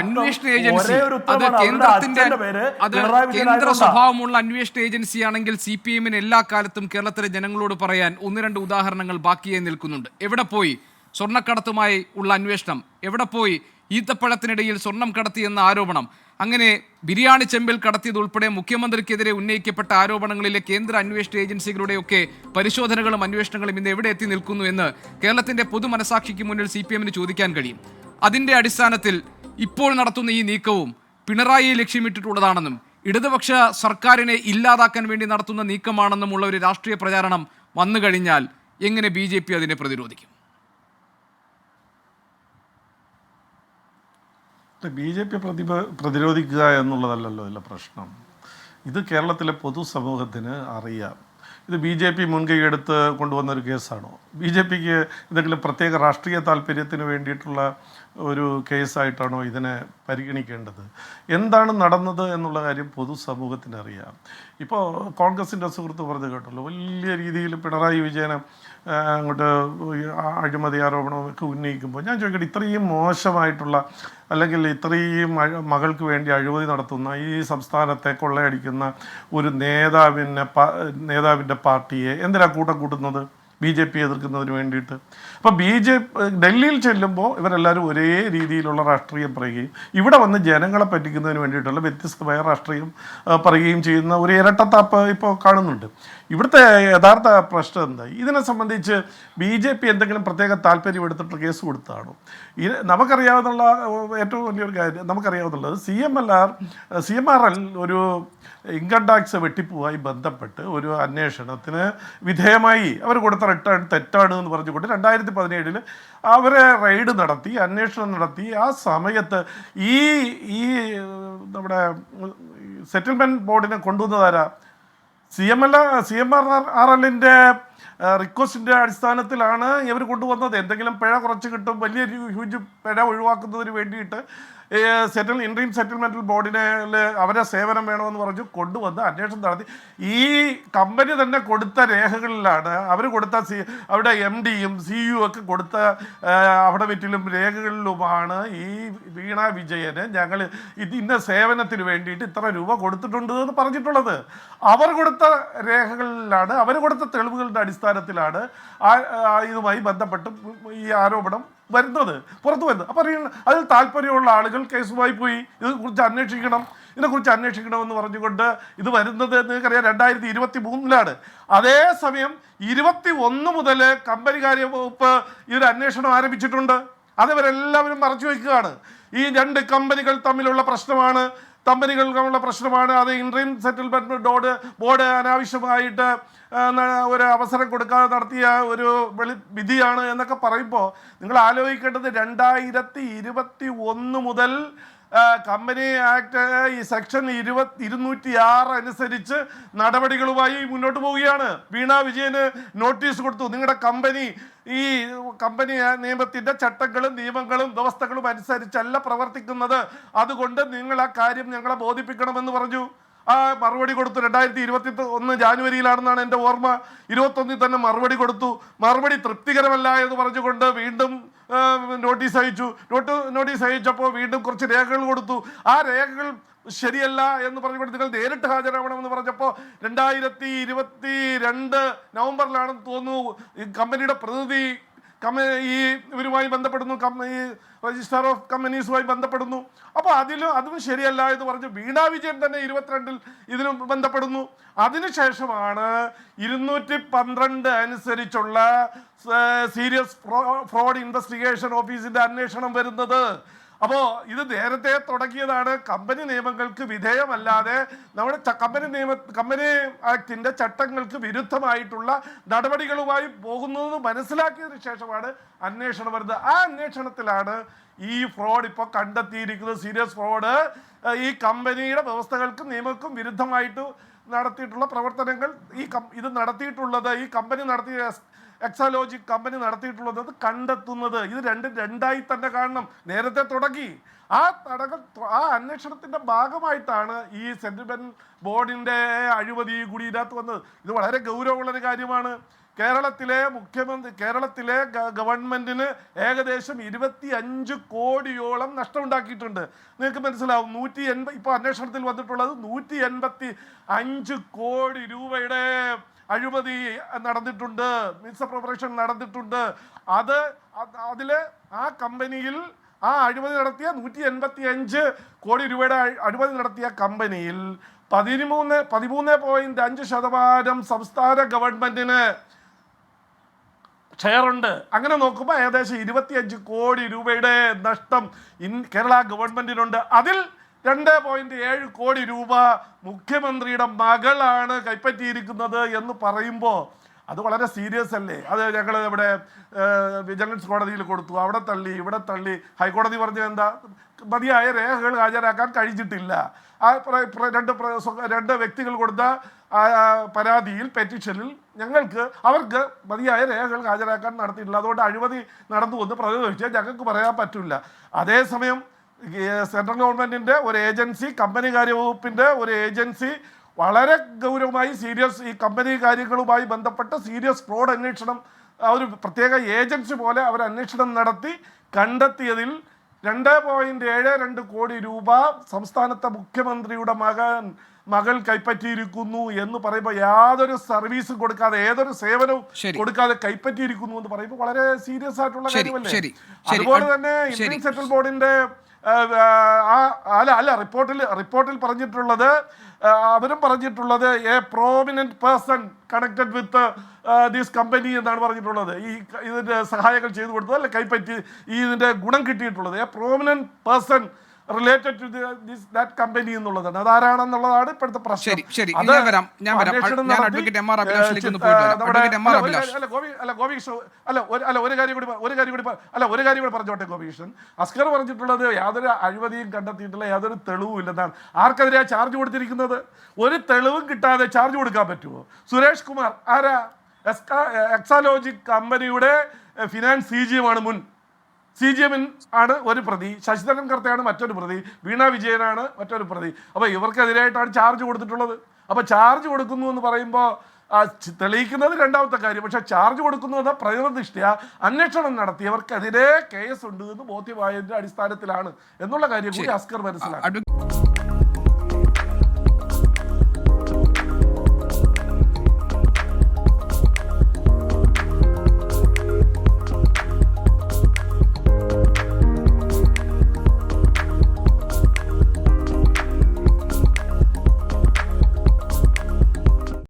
അന്വേഷണ ഏജൻസി അത് കേന്ദ്രത്തിന്റെ അത് കേന്ദ്ര സ്വഭാവമുള്ള അന്വേഷണ ഏജൻസിയാണെങ്കിൽ സി പി എമ്മിന് എല്ലാ കാലത്തും കേരളത്തിലെ ജനങ്ങളോട് പറയാൻ ഒന്ന് രണ്ട് ഉദാഹരണങ്ങൾ ബാക്കിയായി നിൽക്കുന്നുണ്ട്. എവിടെ പോയി സ്വർണക്കടത്തുമായി ഉള്ള അന്വേഷണം? എവിടെ പോയി ഈത്തപ്പഴത്തിനിടയിൽ സ്വർണം കടത്തിയെന്ന ആരോപണം? അങ്ങനെ ബിരിയാണി ചെമ്പിൽ കടത്തിയത് ഉൾപ്പെടെ മുഖ്യമന്ത്രിക്കെതിരെ ഉന്നയിക്കപ്പെട്ട ആരോപണങ്ങളിലെ കേന്ദ്ര അന്വേഷണ ഏജൻസികളുടെയൊക്കെ പരിശോധനകളും അന്വേഷണങ്ങളും ഇന്ന് എവിടെ എത്തി നിൽക്കുന്നു എന്ന് കേരളത്തിന്റെ പൊതുമനസാക്ഷിക്ക് മുന്നിൽ സി പി എമ്മിന് ചോദിക്കാൻ കഴിയും. അതിന്റെ അടിസ്ഥാനത്തിൽ ഇപ്പോൾ നടത്തുന്ന ഈ നീക്കവും പിണറായിയെ ലക്ഷ്യമിട്ടിട്ടുള്ളതാണെന്നും ഇടതുപക്ഷ സർക്കാരിനെ ഇല്ലാതാക്കാൻ വേണ്ടി നടത്തുന്ന നീക്കമാണെന്നുമുള്ള ഒരു രാഷ്ട്രീയ പ്രചാരണം വന്നു കഴിഞ്ഞാൽ എങ്ങനെ ബി അതിനെ പ്രതിരോധിക്കും? ബി ജെ പി പ്രതിഭ പ്രതിരോധിക്കുക എന്നുള്ളതല്ലല്ലോ ഇതിലെ പ്രശ്നം. ഇത് കേരളത്തിലെ പൊതുസമൂഹത്തിന് അറിയാം. ഇത് ബി ജെ പി മുൻകൈയെടുത്ത് കൊണ്ടുവന്ന ഒരു കേസാണോ? ബി ജെ പിക്ക് എന്തെങ്കിലും പ്രത്യേക രാഷ്ട്രീയ താല്പര്യത്തിന് വേണ്ടിയിട്ടുള്ള ഒരു കേസായിട്ടാണോ ഇതിനെ പരിഗണിക്കേണ്ടത്? എന്താണ് നടന്നത് എന്നുള്ള കാര്യം പൊതുസമൂഹത്തിന് അറിയാം. ഇപ്പോൾ കോൺഗ്രസിന്റെ സുഹൃത്ത് പറഞ്ഞു കേട്ടല്ലോ വലിയ രീതിയിൽ പിണറായി വിജയനെ അങ്ങോട്ട് അഴിമതി ആരോപണവും ഒക്കെ ഉന്നയിക്കുമ്പോൾ ഞാൻ ചോദിക്കട്ടെ ഇത്രയും മോശമായിട്ടുള്ള അല്ലെങ്കിൽ ഇത്രയും മകൾക്ക് വേണ്ടി അഴിമതി നടത്തുന്ന ഈ സംസ്ഥാനത്തെ കൊള്ളയടിക്കുന്ന ഒരു നേതാവിനെ നേതാവിന്റെ പാർട്ടിയെ എന്തിനാ കൂട്ടം കൂട്ടുന്നത്? ബി ജെ പി എതിർക്കുന്നതിന് വേണ്ടിയിട്ട്. അപ്പോൾ ബി ജെ ഡൽഹിയിൽ ചെല്ലുമ്പോൾ ഇവരെല്ലാവരും ഒരേ രീതിയിലുള്ള രാഷ്ട്രീയം പറയുകയും ഇവിടെ വന്ന് ജനങ്ങളെ പറ്റിക്കുന്നതിന് വേണ്ടിയിട്ടുള്ള വ്യത്യസ്തമായ രാഷ്ട്രീയം പറയുകയും ചെയ്യുന്ന ഒരു ഇരട്ടത്താപ്പ് ഇപ്പോൾ കാണുന്നുണ്ട്. ഇവിടുത്തെ യഥാർത്ഥ പ്രശ്നം എന്താ? ഇതിനെ സംബന്ധിച്ച് ബി ജെ പി എന്തെങ്കിലും പ്രത്യേക താല്പര്യം എടുത്തിട്ട് കേസ് കൊടുത്തതാണോ ഇത് നമുക്കറിയാവുന്ന ഏറ്റവും വലിയൊരു കാര്യം നമുക്കറിയാവുന്നുള്ളത് C M L R C M R L ഒരു ഇൻകം ടാക്സ് വെട്ടിപ്പുമായി ബന്ധപ്പെട്ട് ഒരു അന്വേഷണത്തിന് വിധേയമായി അവർ കൊടുത്ത റിട്ടേൺ തെറ്റാണ് എന്ന് പറഞ്ഞുകൊണ്ട് രണ്ടായിരത്തി പതിനേഴിൽ അവരെ റെയ്ഡ് നടത്തി അന്വേഷണം നടത്തി. ആ സമയത്ത് ഈ ഈ നമ്മുടെ സെറ്റിൽമെന്റ് ബോർഡിനെ കൊണ്ടുവന്നതാരാ C M L C M R R എല്ലിന്റെ റിക്വസ്റ്റിന്റെ അടിസ്ഥാനത്തിലാണ് ഇവർ കൊണ്ടുവന്നത്. എന്തെങ്കിലും പിഴ കുറച്ച് കിട്ടും വലിയ ഹ്യൂജ് പിഴ ഒഴിവാക്കുന്നതിന് വേണ്ടിയിട്ട് സെറ്റിൽ ഇൻട്രീം സെറ്റിൽമെന്റൽ ബോർഡിനെ അവരെ സേവനം വേണമെന്ന് പറഞ്ഞു കൊണ്ടുവന്ന് അന്വേഷണം നടത്തി. ഈ കമ്പനി തന്നെ കൊടുത്ത രേഖകളിലാണ് അവർ കൊടുത്ത സി അവിടെ എം ഡിയും സി യു ഒക്കെ കൊടുത്ത വീട്ടിലും രേഖകളിലുമാണ് ഈ വീണ വിജയന് ഞങ്ങൾ ഇന്ന സേവനത്തിന് വേണ്ടിയിട്ട് ഇത്ര രൂപ കൊടുത്തിട്ടുണ്ട് എന്ന് പറഞ്ഞിട്ടുള്ളത്. അവർ കൊടുത്ത രേഖകളിലാണ് അവർ കൊടുത്ത തെളിവുകളുടെ അടിസ്ഥാനത്തിലാണ് ഇതുമായി ബന്ധപ്പെട്ട് ഈ ആരോപണം വരുന്നത് പുറത്തു വരുന്നത്. അപ്പോൾ അറിയണം അതിൽ താല്പര്യമുള്ള ആളുകൾ കേസുമായി പോയി ഇതിനെക്കുറിച്ച് അന്വേഷിക്കണം ഇതിനെക്കുറിച്ച് അന്വേഷിക്കണമെന്ന് പറഞ്ഞുകൊണ്ട് ഇത് വരുന്നത് നിങ്ങൾക്കറിയാം രണ്ടായിരത്തി ഇരുപത്തി മൂന്നിലാണ് അതേസമയം ഇരുപത്തി ഒന്ന് മുതൽ കമ്പനി കാര്യ വകുപ്പ് ഇതൊരു അന്വേഷണം ആരംഭിച്ചിട്ടുണ്ട്. അതവരെല്ലാവരും മറച്ചു വയ്ക്കുകയാണ് ഈ രണ്ട് കമ്പനികൾ തമ്മിലുള്ള പ്രശ്നമാണ്. കമ്പനികൾ തമ്മിലുള്ള പ്രശ്നമാണ്. അത് ഇൻട്രീം സെറ്റിൽമെന്റ് ബോർഡ് ബോർഡ് അനാവശ്യമായിട്ട് ഒരു അവസരം കൊടുക്കാതെ നടത്തിയ ഒരു വെളി വിധിയാണ് എന്നൊക്കെ പറയുമ്പോൾ നിങ്ങൾ ആലോചിക്കേണ്ടത് രണ്ടായിരത്തി ഇരുപത്തി ഒന്ന് മുതൽ കമ്പനി ആക്ട് ഈ സെക്ഷൻ ഇരുപത്തി ഇരുന്നൂറ്റി ആറ് അനുസരിച്ച് നടപടികളുമായി മുന്നോട്ട് പോവുകയാണ്. വീണ വിജയന് നോട്ടീസ് കൊടുത്തു. നിങ്ങളുടെ കമ്പനി ഈ കമ്പനി നിയമത്തിന്റെ ചട്ടങ്ങളും നിയമങ്ങളും വ്യവസ്ഥകളും അനുസരിച്ചല്ല പ്രവർത്തിക്കുന്നത്. അതുകൊണ്ട് നിങ്ങൾ ആ കാര്യം ഞങ്ങളെ ബോധിപ്പിക്കണമെന്ന് പറഞ്ഞു. ആ മറുപടി കൊടുത്തു. രണ്ടായിരത്തി ഇരുപത്തി ഒന്ന് ജാനുവരിയിലാണെന്നാണ് എന്റെ ഓർമ്മ. ഇരുപത്തൊന്നിൽ തന്നെ മറുപടി കൊടുത്തു. മറുപടി തൃപ്തികരമല്ല എന്ന് പറഞ്ഞുകൊണ്ട് വീണ്ടും നോട്ടീസ് അയച്ചു. നോട്ട് നോട്ടീസ് അയച്ചപ്പോൾ വീണ്ടും കുറച്ച് രേഖകൾ കൊടുത്തു. ആ രേഖകൾ ശരിയല്ല എന്ന് പറഞ്ഞുകൊണ്ട് നിങ്ങൾ നേരിട്ട് ഹാജരാവണമെന്ന് പറഞ്ഞപ്പോൾ രണ്ടായിരത്തി ഇരുപത്തി രണ്ട് നവംബറിലാണെന്ന് തോന്നുന്നു. കമ്പനിയുടെ പ്രതിനിധി കമ്പ ഈ ഇവരുമായി ബന്ധപ്പെടുന്നു ഈ രജിസ്റ്റർ ഓഫ് കമ്പനീസുമായി ബന്ധപ്പെടുന്നു. അപ്പോൾ അതിലും അതും ശരിയല്ല എന്ന് പറഞ്ഞ് വീണാ വിജയൻ തന്നെ ഇരുപത്തിരണ്ടിൽ ഇതിനും ബന്ധപ്പെടുന്നു. അതിനുശേഷമാണ് ഇരുന്നൂറ്റി പന്ത്രണ്ട് അനുസരിച്ചുള്ള സീരിയസ് ഫ്രോഡ് ഇൻവെസ്റ്റിഗേഷൻ ഓഫീസിന്റെ അന്വേഷണം വരുന്നത്. അപ്പോൾ ഇത് നേരത്തെ തുടങ്ങിയതാണ്. കമ്പനി നിയമങ്ങൾക്ക് വിധേയമല്ലാതെ നമ്മുടെ കമ്പനി നിയമ കമ്പനി ആക്ടിന്റെ ചട്ടങ്ങൾക്ക് വിരുദ്ധമായിട്ടുള്ള നടപടികളുമായി പോകുന്നത് മനസ്സിലാക്കിയതിനു ശേഷമാണ് അന്വേഷണം വരുന്നത്. ആ അന്വേഷണത്തിലാണ് ഈ ഫ്രോഡ് ഇപ്പോൾ കണ്ടെത്തിയിരിക്കുന്നത്. സീരിയസ് ഫ്രോഡ് ഈ കമ്പനിയുടെ വ്യവസ്ഥകൾക്കും നിയമക്കും വിരുദ്ധമായിട്ട് നടത്തിയിട്ടുള്ള പ്രവർത്തനങ്ങൾ ഈ ഇത് നടത്തിയിട്ടുള്ളത് ഈ കമ്പനി നടത്തിയ എക്സാലോജിക് കമ്പനി നടത്തിയിട്ടുള്ളത് അത് കണ്ടെത്തുന്നത്. ഇത് രണ്ടും രണ്ടായി തന്നെ കാണണം. നേരത്തെ തുടങ്ങി. ആ തടക ആ അന്വേഷണത്തിന്റെ ഭാഗമായിട്ടാണ് ഈ സെന്റിമെന്റ് ബോർഡിന്റെ അഴിമതി കൂടി ഇതിനകത്ത് വന്നത്. ഇത് വളരെ ഗൗരവമുള്ള ഒരു കാര്യമാണ്. കേരളത്തിലെ മുഖ്യമന്ത്രി കേരളത്തിലെ ഗവൺമെന്റിന് ഏകദേശം ഇരുപത്തി അഞ്ച് കോടിയോളം നഷ്ടമുണ്ടാക്കിയിട്ടുണ്ട്. നിങ്ങൾക്ക് മനസ്സിലാവും നൂറ്റി എൺപത് ഇപ്പോൾ അന്വേഷണത്തിൽ വന്നിട്ടുള്ളത് നൂറ്റി എൺപത്തി അഞ്ച് കോടി രൂപയുടെ അഴിമതി നടന്നിട്ടുണ്ട് മിസ്അപ്രോപ്രേഷൻ നടന്നിട്ടുണ്ട്. അത് അതിൽ ആ കമ്പനിയിൽ ആ അഴിമതി നടത്തിയ നൂറ്റി എൺപത്തി അഞ്ച് കോടി രൂപയുടെ അഴിമതി നടത്തിയ കമ്പനിയിൽ പതിമൂന്ന് പതിമൂന്ന് പോയിന്റ് അഞ്ച് ശതമാനം സംസ്ഥാന ഗവൺമെന്റിന് ഷെയറുണ്ട്. അങ്ങനെ നോക്കുമ്പോൾ ഏകദേശം ഇരുപത്തിയഞ്ച് കോടി രൂപയുടെ നഷ്ടം ഇൻ കേരള ഗവൺമെന്റിനുണ്ട്. അതിൽ രണ്ട് പോയിന്റ് ഏഴ് കോടി രൂപ മുഖ്യമന്ത്രിയുടെ മകളാണ് കൈപ്പറ്റിയിരിക്കുന്നത് എന്ന് പറയുമ്പോൾ അത് വളരെ സീരിയസ് അല്ലേ? അത് ഞങ്ങൾ ഇവിടെ വിജിലൻസ് കോടതിയിൽ കൊടുത്തു. അവിടെ തള്ളി ഇവിടെ തള്ളി. ഹൈക്കോടതി പറഞ്ഞത് എന്താ? മതിയായ രേഖകൾ ഹാജരാക്കാൻ കഴിഞ്ഞിട്ടില്ല. ആ രണ്ട് രണ്ട് വ്യക്തികൾ കൊടുത്ത പരാതിയിൽ പെറ്റീഷനിൽ ഞങ്ങൾക്ക് അവർക്ക് മതിയായ രേഖകൾ ഹാജരാക്കാൻ നടത്തിയിട്ടില്ല. അതുകൊണ്ട് അഴിമതി നടന്നു എന്ന് പ്രതിരോധിച്ചാൽ ഞങ്ങൾക്ക് പറയാൻ പറ്റില്ല. അതേസമയം സെൻട്രൽ ഗവൺമെന്റിന്റെ ഒരു ഏജൻസി കമ്പനി കാര്യവകുപ്പിന്റെ ഒരു ഏജൻസി വളരെ ഗൗരവമായി സീരിയസ് ഈ കമ്പനി കാര്യങ്ങളുമായി ബന്ധപ്പെട്ട സീരിയസ് ഫ്രോഡ് അന്വേഷണം ഒരു പ്രത്യേക ഏജൻസി പോലെ അവർ അന്വേഷണം നടത്തി കണ്ടെത്തിയതിൽ രണ്ട് പോയിന്റ് ഏഴ് രണ്ട് കോടി രൂപ സംസ്ഥാനത്തെ മുഖ്യമന്ത്രിയുടെ മകൻ മകൾ കൈപ്പറ്റിയിരിക്കുന്നു എന്ന് പറയുമ്പോൾ യാതൊരു സർവീസും കൊടുക്കാതെ ഏതൊരു സേവനവും കൊടുക്കാതെ കൈപ്പറ്റിയിരിക്കുന്നു എന്ന് പറയുമ്പോൾ വളരെ സീരിയസ് ആയിട്ടുള്ള കാര്യമല്ലേ. അതുപോലെ തന്നെ. ഇന്ത്യൻ സെൻട്രൽ ബോർഡിന്റെ അല്ല അല്ല റിപ്പോർട്ടിൽ റിപ്പോർട്ടിൽ പറഞ്ഞിട്ടുള്ളത് അവരും പറഞ്ഞിട്ടുള്ളത് a prominent person connected with these company എന്നാണ് പറഞ്ഞിട്ടുള്ളത്. ഈ ഇതിന്റെ സഹായങ്ങൾ ചെയ്തു കൊടുത്തത് അല്ല കൈപ്പറ്റി ഈ ഇതിന്റെ ഗുണം കിട്ടിയിട്ടുള്ളത്. A prominent person related to this that company എന്നുള്ളതാണ് അതാരാണെന്നുള്ളതാണ് ഇപ്പോഴത്തെ പ്രശ്നം ശരി, ശരി. അത് വരാം, ഞാൻ വരാം. ഞാൻ അഡ്വക്കേറ്റ് എം. ആർ. അഭിലാഷിലേക്ക് ഒന്ന് പോയിട്ട് വരാം. Advocate M. ആർ. അല്ല, ഒരു അഭിലാഷ്. അല്ല ഗോപി അല്ല ഗോപീഷ് അല്ല ഒരു അല്ല ഒരു കാര്യം കൂടി ഒരു കാര്യം കൂടി അല്ല ഒരു കാര്യം കൂടി പറഞ്ഞോട്ടെ ഗോപികൃഷ്ണൻ അസ്കർ പറഞ്ഞിട്ടുള്ളത് യാതൊരു അഴിമതിയും കണ്ടെത്തിയിട്ടുള്ള യാതൊരു തെളിവും ഇല്ലെന്നാണ് ആർക്കെതിരെയാ ചാർജ് കൊടുത്തിരിക്കുന്നത് ഒരു തെളിവും കിട്ടാതെ ചാർജ് കൊടുക്കാൻ പറ്റുമോ സുരേഷ് കുമാർ ആരാ എക്സാലോജി എക്സാലോജിക് കമ്പനിയുടെ ഫിനാൻസ് സി ജി ആണ് മുൻ സി ജി എമ്മിൻ ആണ് ഒരു പ്രതി ശശിധരൻ കർത്തയാണ് മറ്റൊരു പ്രതി വീണ വിജയനാണ് മറ്റൊരു പ്രതി. അപ്പോൾ ഇവർക്കെതിരായിട്ടാണ് ചാർജ് കൊടുത്തിട്ടുള്ളത്. അപ്പോൾ ചാർജ് കൊടുക്കുന്നു എന്ന് പറയുമ്പോൾ തെളിയിക്കുന്നത് രണ്ടാമത്തെ കാര്യം. പക്ഷേ ചാർജ് കൊടുക്കുന്നത് പ്രകൃതിഷ്ഠ അന്വേഷണം നടത്തിയവർക്കെതിരെ കേസ് ഉണ്ട് എന്ന് ബോധ്യമായതിന്റെ അടിസ്ഥാനത്തിലാണ് എന്നുള്ള കാര്യം കൂടി അസ്കർ മനസ്സിലാക്കി.